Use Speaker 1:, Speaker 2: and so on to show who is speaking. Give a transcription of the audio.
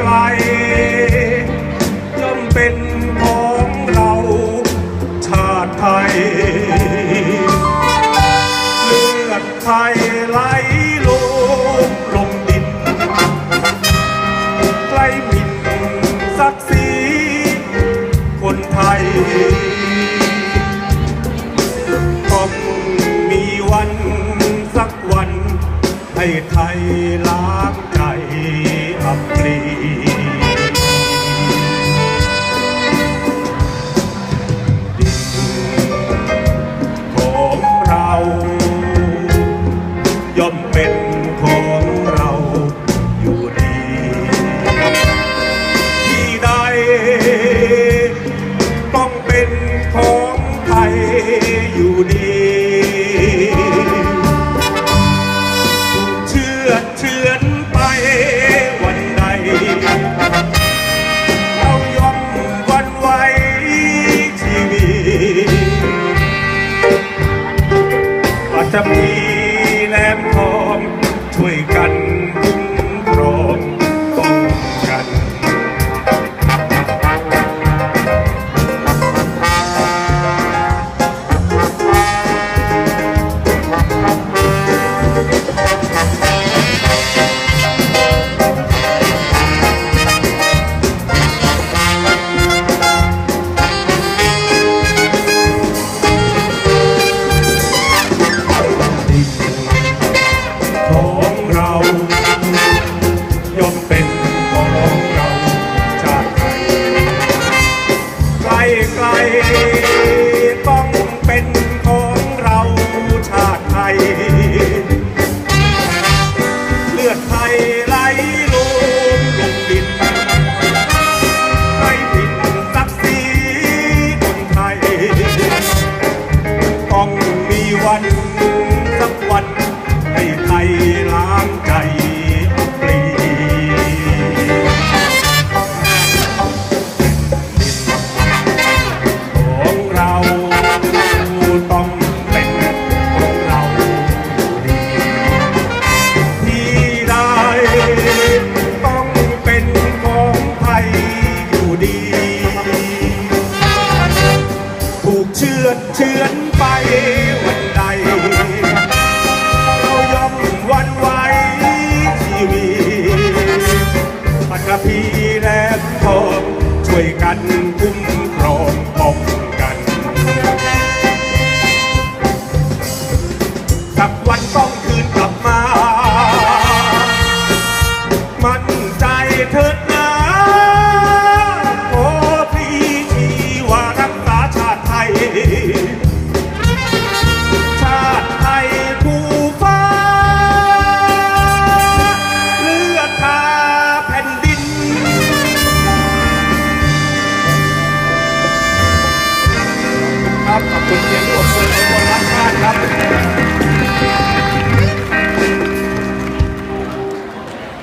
Speaker 1: กลย่เป็นของเราชาติไทย เลือดไทยไหลลงลงดินใกล้หมินศักดิ์ศรีคนไทยต้องมีวันสักวันให้ไทยล้าง อยู่ดีเชื่อเชื่อ และทอกช่วยกันคุ้มครองปก